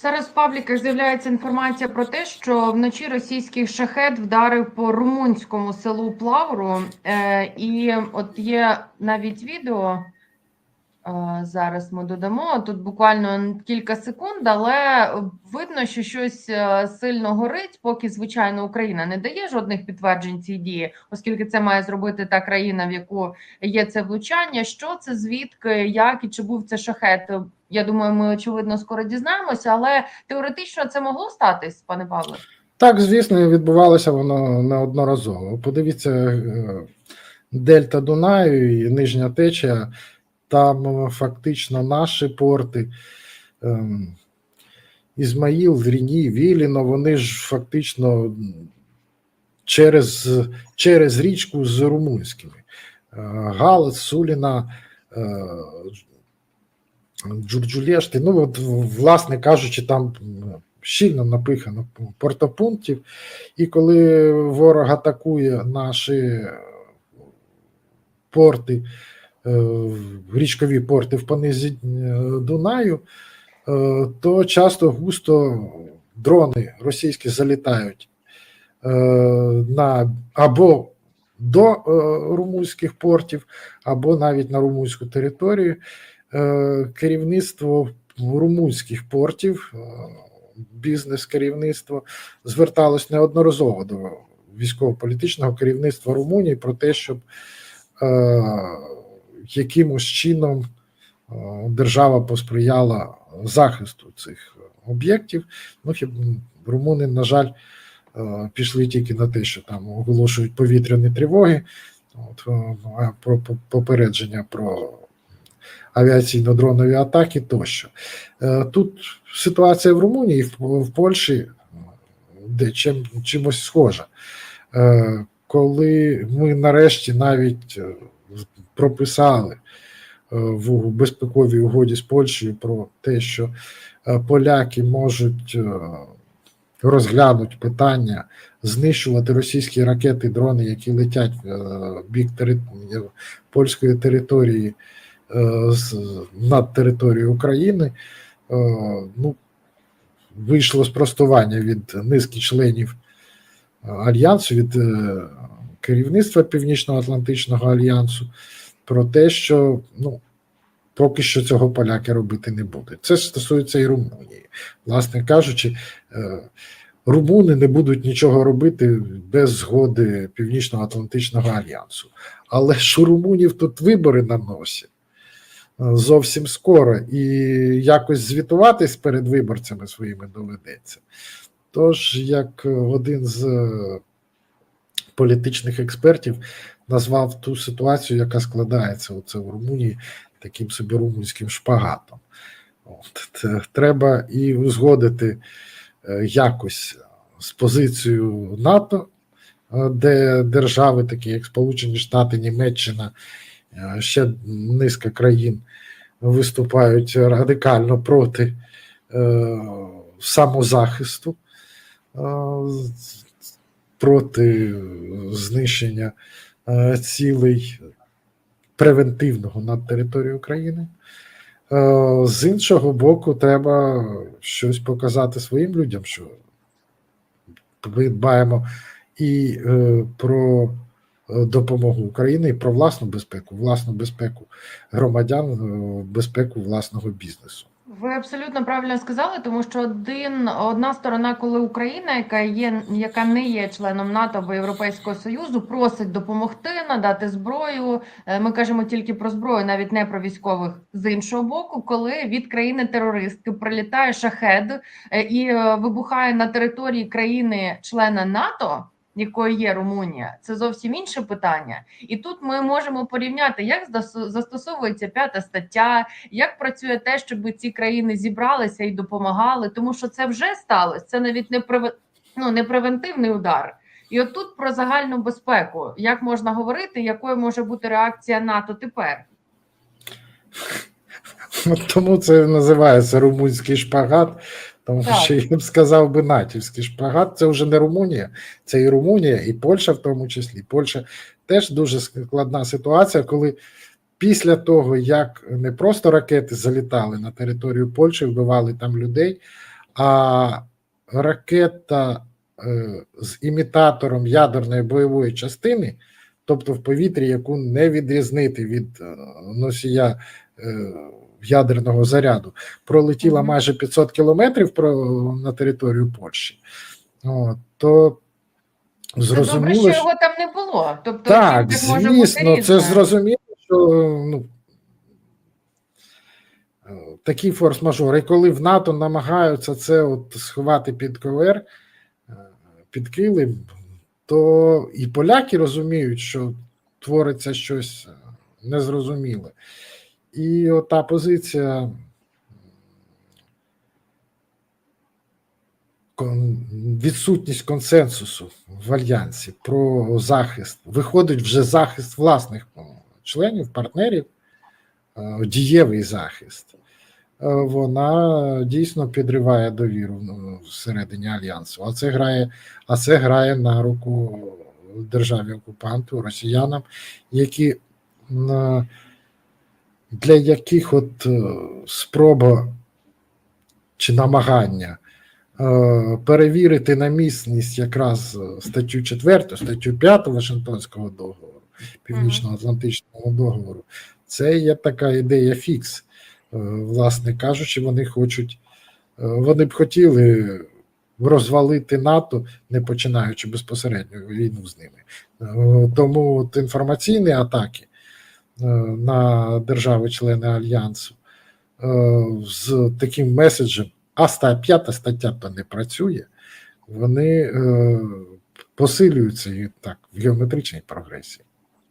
Зараз в пабліках з'являється інформація про те, що вночі російський шахет вдарив по румунському селу Плавру. Е, і от є навіть відео. Е, Зараз ми додамо тут буквально кілька секунд, але видно, що щось е, сильно горить, поки звичайно Україна не дає жодних підтверджень цій дії, оскільки це має зробити та країна, в яку є це влучання. Що це, звідки, як і чи був це шахет? Я думаю, ми очевидно скоро дізнаємося, але теоретично це могло статись, пане Павле. Так, звісно, відбувалося воно неодноразово. Подивіться, е, Дельта Дунаю і Нижня течія, там е, фактично наші порти. ем, Ізмаїл, Ріні, Віліно, вони ж фактично через, через річку з румунськими. Е, Галац, Суліна, е, Джурджулєшти, ну, от, власне кажучи, там щільно напихано портопунктів, і коли ворог атакує наші порти, річкові порти в понизі е, Дунаю, е, то часто густо дрони російські залітають е, на або до е, румунських портів, або навіть на румунську територію. Е, Керівництво румунських портів, е, бізнес-керівництво зверталось неодноразово до військово-політичного керівництва Румунії про те, щоб е, якимось чином е, держава посприяла захисту цих об'єктів. Ну, румуни, на жаль, е, пішли тільки на те, що там оголошують повітряні тривоги, от, е, про попередження про авіаційно-дронові атаки тощо. Тут ситуація в Румунії, в, Польщі, де чим, чимось схожа. Коли ми нарешті навіть прописали е, в безпековій угоді з Польщею про те, що е, поляки можуть е, розглянути питання знищувати російські ракети, дрони, які летять в бік тери... польської території над територією України. Ну, вийшло спростування від низки членів альянсу, від керівництва Північно-Атлантичного альянсу про те, що ну, поки що цього поляки робити не будуть. Це стосується і Румунії. Власне кажучи, е, румуни не будуть нічого робити без згоди Північно-Атлантичного альянсу. Але ж у румунів тут вибори на носі е, зовсім скоро, і якось звітуватись перед виборцями своїми доведеться. Тож, як один з е, політичних експертів назвав ту ситуацію, яка складається оце в Румунії, таким собі румунським шпагатом. От, треба і узгодити е, якось з позицією НАТО, е, де держави, такі як Сполучені Штати, Німеччина, е, ще низка країн виступають радикально проти самозахисту, проти знищення е, цілей превентивного над територією України. Е, З іншого боку, треба щось показати своїм людям, що ми дбаємо і е, про е, допомогу Україні, і про власну безпеку, власну безпеку громадян, е, безпеку власного бізнесу. Ви абсолютно правильно сказали, тому що один одна сторона, коли Україна, яка є яка не є членом НАТО або Європейського Союзу, просить допомогти, надати зброю. е, Ми кажемо тільки про зброю, навіть не про військових. З іншого боку, коли від країни терористки прилітає шахед е, і е, вибухає на території країни-члена НАТО. Якою є Румунія, це зовсім інше питання, і тут ми можемо порівняти, як застосовується п'ята стаття, як працює те, щоб ці країни зібралися і допомагали, тому що це вже сталося. Це навіть не преве- ну, не превентивний удар. І от тут про загальну безпеку, як можна говорити, якою може бути реакція НАТО тепер? Тому це називається румунський шпагат, тому Так. що я б сказав би натівський шпагат. Це вже не Румунія, це і Румунія, і Польща в тому числі. Польща теж дуже складна ситуація, коли після того, як не просто ракети залітали на територію Польщі, вбивали там людей, а ракета е, з імітатором ядерної бойової частини, тобто в повітрі, яку не відрізнити від е, носія е, ядерного заряду, пролетіла майже 500 кілометрів на територію Польщі, От, то Це добре, що його там не було. Тобто, так, звісно, це зрозуміло, що ну, е, такий форс-мажор. І коли в НАТО намагаються це от сховати під ковер, е, під килим, то і поляки розуміють, що твориться щось е, незрозуміле. І ота позиція відсутність консенсусу в альянсі про захист. Виходить вже захист власних ну, членів, партнерів, е, дієвий захист. Е, Вона дійсно підриває довіру ну, всередині альянсу. А це грає, а це грає на руку державі окупанту, росіянам, які на, для яких от е, спроба чи намагання е, перевірити на міцність якраз е, статтю 4, статтю 5 Вашингтонського договору, Північно-Атлантичного договору, це є така ідея фікс. Власне кажучи, вони хочуть, вони б хотіли розвалити НАТО, не починаючи безпосередньо війну з ними. Тому от інформаційні атаки на держави-члени Альянсу е, з таким меседжем, а ста- п'ята стаття то не працює, вони е, посилюються і так в геометричній прогресії.